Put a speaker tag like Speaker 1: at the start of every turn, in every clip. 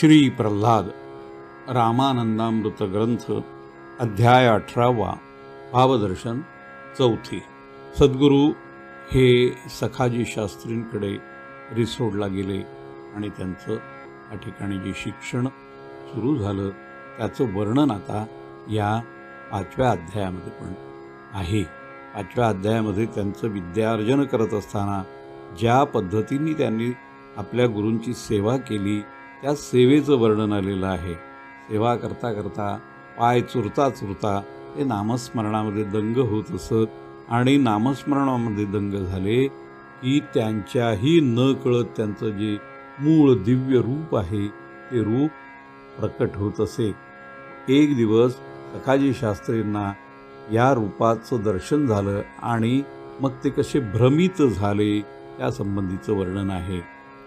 Speaker 1: श्री प्रल्हाद रामानंदामृत ग्रंथ अध्याय अठरावा भावदर्शन चौथी. सद्गुरू हे सखाजी शास्त्रींकडे रिसोडला गेले आणि त्यांचं या ठिकाणी जे शिक्षण सुरू झालं त्याचं वर्णन आता या पाचव्या अध्यायामध्ये पण आहे. पाचव्या अध्यायामध्ये त्यांचं विद्यार्जन करत असताना ज्या पद्धतीने त्यांनी आपल्या गुरूंची सेवा केली त्या सेवेचं वर्णन आलेलं आहे. सेवा करता करता पाय चुरता चुरता ते नामस्मरणामध्ये दंग होत असत आणि नामस्मरणामध्ये दंग झाले की त्यांच्याही न कळत त्यांचं जे मूळ दिव्य रूप आहे ते रूप प्रकट होत असे. एक दिवस सखाजी शास्त्रींना या रूपाचं दर्शन झालं आणि मग ते कसे भ्रमित झाले या संबंधीचं वर्णन आहे.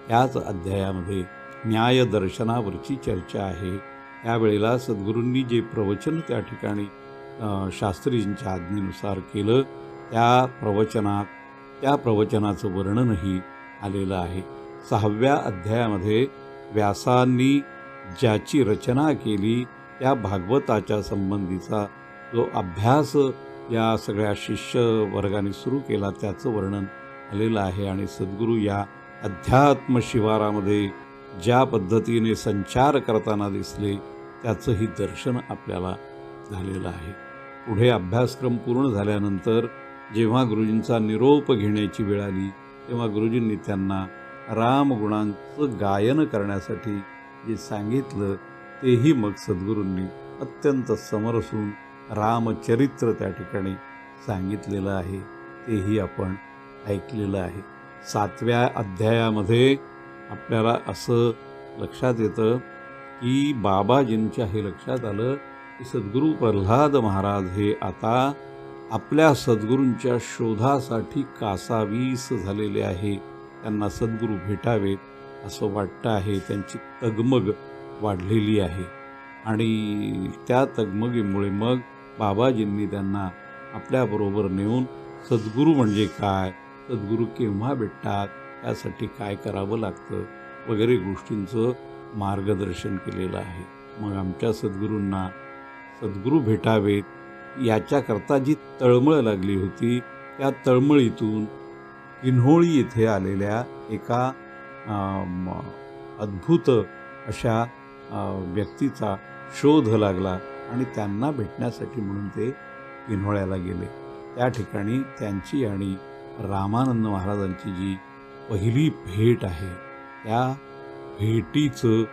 Speaker 1: याच अध्यायामध्ये न्यायदर्शनावरची चर्चा आहे. त्यावेळेला सद्गुरूंनी जे प्रवचन त्या ठिकाणी शास्त्रीजींच्या आज्ञेनुसार केलं त्या प्रवचनात त्या प्रवचनाचं वर्णनही आलेलं आहे. सहाव्या अध्यायामध्ये व्यासांनी ज्याची रचना केली त्या भागवताच्या संबंधीचा जो अभ्यास या सगळ्या शिष्य वर्गाने सुरू केला त्याचं वर्णन आलेलं आहे. आणि सद्गुरू या अध्यात्म शिवारामध्ये ज्या पद्धतीने संचार करताना दिसले त्याचंही दर्शन आपल्याला झालेलं आहे. पुढे अभ्यासक्रम पूर्ण झाल्यानंतर जेव्हा गुरुजींचा निरोप घेण्याची वेळ आली तेव्हा गुरुजींनी त्यांना रामगुणांचं गायन करण्यासाठी जे सांगितलं तेही मग सद्गुरूंनी अत्यंत समरसून रामचरित्र त्या ठिकाणी सांगितलेलं आहे तेही आपण ऐकलेलं आहे. सातव्या अध्यायामध्ये आपल्याला असं लक्षात येतं की बाबाजींच्या हे लक्षात आलं की सद्गुरू प्रल्हाद महाराज हे आता आपल्या सद्गुरूंच्या शोधासाठी कासावीस झालेले आहे. त्यांना सद्गुरू भेटावेत असं वाटतं आहे. त्यांची तगमग वाढलेली आहे. आणि त्या तगमगीमुळे मग बाबाजींनी त्यांना आपल्याबरोबर नेऊन सद्गुरू म्हणजे काय सद्गुरू केव्हा भेटतात त्यासाठी काय करावं लागतं वगैरे गोष्टींचं मार्गदर्शन केलेलं आहे. मग आमच्या सद्गुरूंना सद्गुरू भेटावेत याच्याकरता जी तळमळ लागली होती त्या तळमळीतून किन्होळी येथे आलेल्या एका अद्भुत अशा व्यक्तीचा शोध लागला आणि त्यांना भेटण्यासाठी म्हणून ते किन्होळ्याला गेले. त्या ठिकाणी त्यांची आणि रामानंद महाराजांची जी पहिली भेट आहे. त्या भेटीचं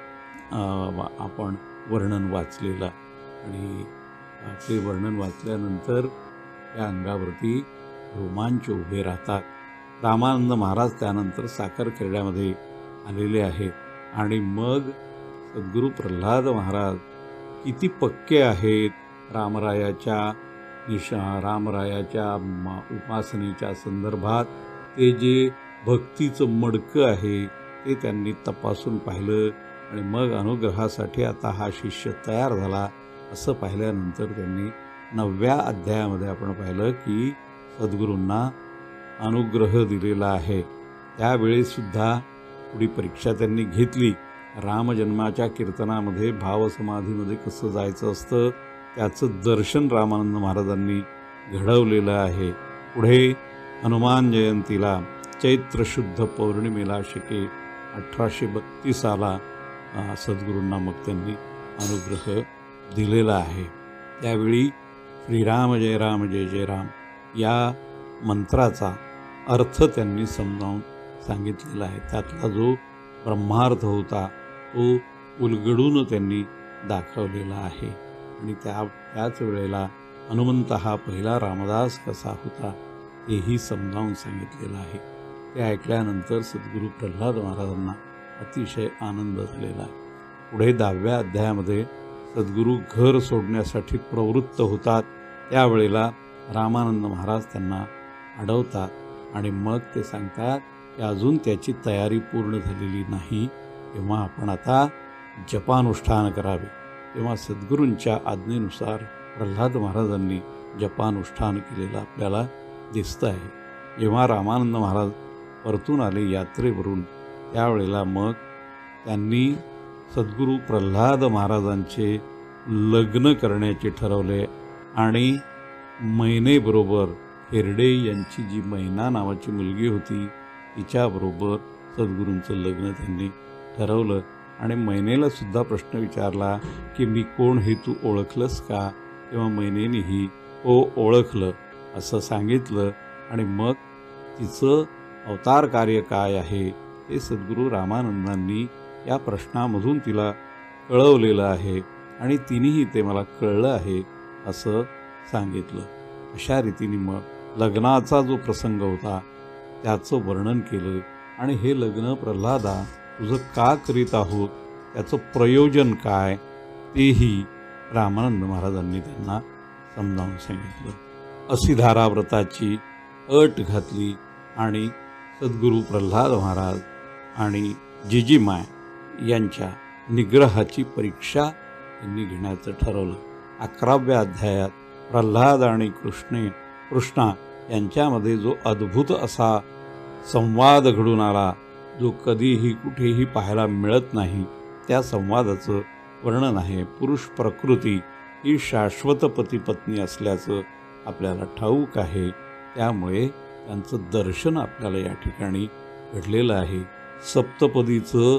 Speaker 1: आपण वर्णन वाचलेलं आणि ते वर्णन वाचल्यानंतर त्या अंगावरती रोमांच उभे राहतात. रामानंद महाराज त्यानंतर साखर खेरड्यामध्ये आलेले आहेत आणि मग सद्गुरू प्रल्हाद महाराज किती पक्के आहेत रामरायाच्या निशा रामरायाच्या उपासनेच्या संदर्भात. ते जे भक्तीचं मडकं आहे ते त्यांनी तपासून पाहिलं आणि मग अनुग्रहासाठी आता हा शिष्य तयार झाला असं पाहिल्यानंतर त्यांनी नवव्या अध्यायामध्ये आपण पाहिलं की सद्गुरूंना अनुग्रह दिलेला आहे. त्यावेळीसुद्धा पुढी परीक्षा त्यांनी घेतली. रामजन्माच्या कीर्तनामध्ये भावसमाधीमध्ये कसं जायचं असतं त्याचं दर्शन रामानंद महाराजांनी घडवलेलं आहे. पुढे हनुमान जयंतीला चैत्र शुद्ध पौर्णिमेला शके अठराशे बत्तीसाला सद्गुरूंना मग त्यांनी अनुग्रह दिलेला आहे. त्यावेळी श्रीराम जय राम जय जय राम या मंत्राचा अर्थ त्यांनी समजावून सांगितलेला आहे. त्यातला जो ब्रह्मार्थ होता तो उलगडून त्यांनी दाखवलेला आहे. आणि त्या त्याच वेळेला हनुमंत हा पहिला रामदास कसा होता तेही समजावून सांगितलेलं आहे. ते ऐकल्यानंतर सद्गुरू प्रल्हाद महाराजांना अतिशय आनंद झालेला आहे. पुढे दहाव्या अध्यायामध्ये सद्गुरू घर सोडण्यासाठी प्रवृत्त होतात. त्यावेळेला रामानंद महाराज त्यांना अडवतात आणि मग ते सांगतात की अजून त्याची तयारी पूर्ण झालेली नाही. तेव्हा आपण आता जपानुष्ठान करावे. तेव्हा सद्गुरूंच्या आज्ञेनुसार प्रल्हाद महाराजांनी जपानुष्ठान केलेलं आपल्याला दिसतं आहे जेव्हा रामानंद महाराज परतून आले यात्रेवरून. त्यावेळेला मग त्यांनी सद्गुरू प्रल्हाद महाराजांचे लग्न करण्याचे ठरवले आणि मैनेबरोबर हेरडे यांची जी मैना नावाची मुलगी होती तिच्याबरोबर सद्गुरूंचं लग्न त्यांनी ठरवलं. आणि मैनेला सुद्धा प्रश्न विचारला की मी कोण हे तू ओळखलंस का? तेव्हा मैनेनेही हो ओळखलं असं सांगितलं. आणि मग तिचं अवतार कार्य काय आहे हे सद्गुरू रामानंदांनी या प्रश्नामधून तिला कळवलेलं आहे आणि तिनेही ते मला कळलं आहे असं सांगितलं. अशा रीतीने मग लग्नाचा जो प्रसंग होता त्याचं वर्णन केलं आणि हे लग्न प्रल्हादा तुझं का करीत आहोत? त्याचं प्रयोजन काय? तेही रामानंद महाराजांनी त्यांना समजावून सांगितलं. असिधारा व्रताची अट घातली आणि सद्गुरू प्रल्हाद महाराज आणि जिजीमाय यांच्या निग्रहाची परीक्षा त्यांनी घेण्याचं ठरवलं. अकराव्या अध्यायात प्रल्हाद आणि कृष्णे कृष्णा यांच्यामध्ये जो अद्भुत असा संवाद घडून आला जो कधीही कुठेही पाहायला मिळत नाही त्या संवादाचं वर्णन आहे. पुरुष प्रकृती ही शाश्वत पती पत्नी असल्याचं आपल्याला ठाऊक आहे. त्यामुळे त्यांचं दर्शन आपल्याला या ठिकाणी घडलेलं आहे. सप्तपदीचं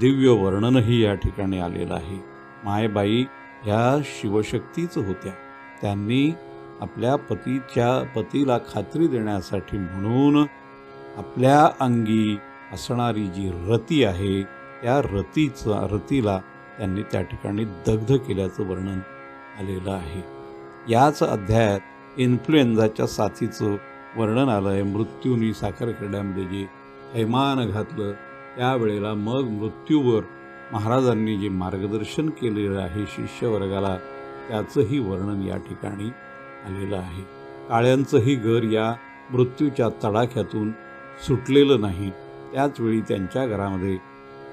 Speaker 1: दिव्य वर्णनही या ठिकाणी आलेलं आहे. मायबाई ह्या शिवशक्तीच होत्या. त्यांनी आपल्या पतीच्या पतीला खात्री देण्यासाठी म्हणून आपल्या अंगी असणारी जी रती आहे त्या रतीचा रतीला त्यांनी त्या ठिकाणी दग्ध केल्याचं वर्णन आलेलं आहे. याच अध्यायात इन्फ्लुएन्झाच्या साथीचं वर्णन आलं आहे मृत्यूनी साखरखेड्यामध्ये जे थैमान घातलं त्यावेळेला मग मृत्यूवर महाराजांनी जे मार्गदर्शन केलेलं आहे शिष्यवर्गाला त्याचंही वर्णन या ठिकाणी आलेलं आहे. काळ्यांचंही घर या मृत्यूच्या तडाख्यातून सुटलेलं नाही. त्याचवेळी त्यांच्या घरामध्ये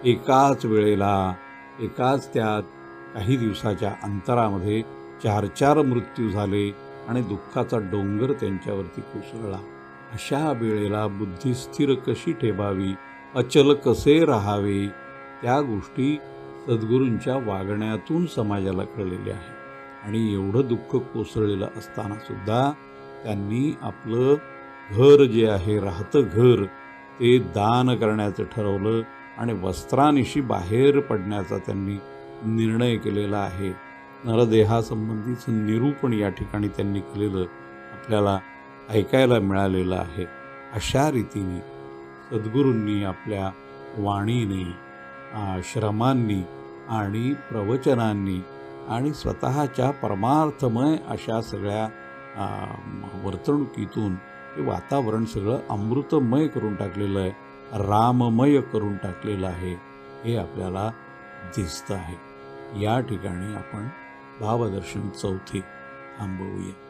Speaker 1: एकाच वेळेला एकाच त्यात काही दिवसाच्या अंतरामध्ये चार चार मृत्यू झाले. आणि दुःखाचा डोंगर त्यांच्यावरती कोसळला. अशा वेळेला बुद्धी स्थिर कशी ठेवावी अचल कसे राहावे त्या गोष्टी सद्गुरूंच्या वागण्यातून समाजाला कळलेल्या आहे आणि एवढं दुःख कोसळलेलं असतानासुद्धा त्यांनी आपलं घर जे आहे राहतं घर ते दान करण्याचं ठरवलं आणि वस्त्रानिशी बाहेर पडण्याचा त्यांनी निर्णय केलेला आहे. नरदेहासंबंधीचं निरूपण या ठिकाणी त्यांनी केलेलं आपल्याला ऐकायला मिळालेलं आहे. अशा रीतीने सद्गुरूंनी आपल्या वाणीने श्रमांनी आणि प्रवचनांनी आणि स्वतःच्या परमार्थमय अशा सगळ्या वर्तणुकीतून हे वातावरण सगळं अमृतमय करून टाकलेलं आहे राममय करून टाकलेलं आहे हे आपल्याला दिसतं आहे. या ठिकाणी आपण ლავადარში მწოვთი ამბოვია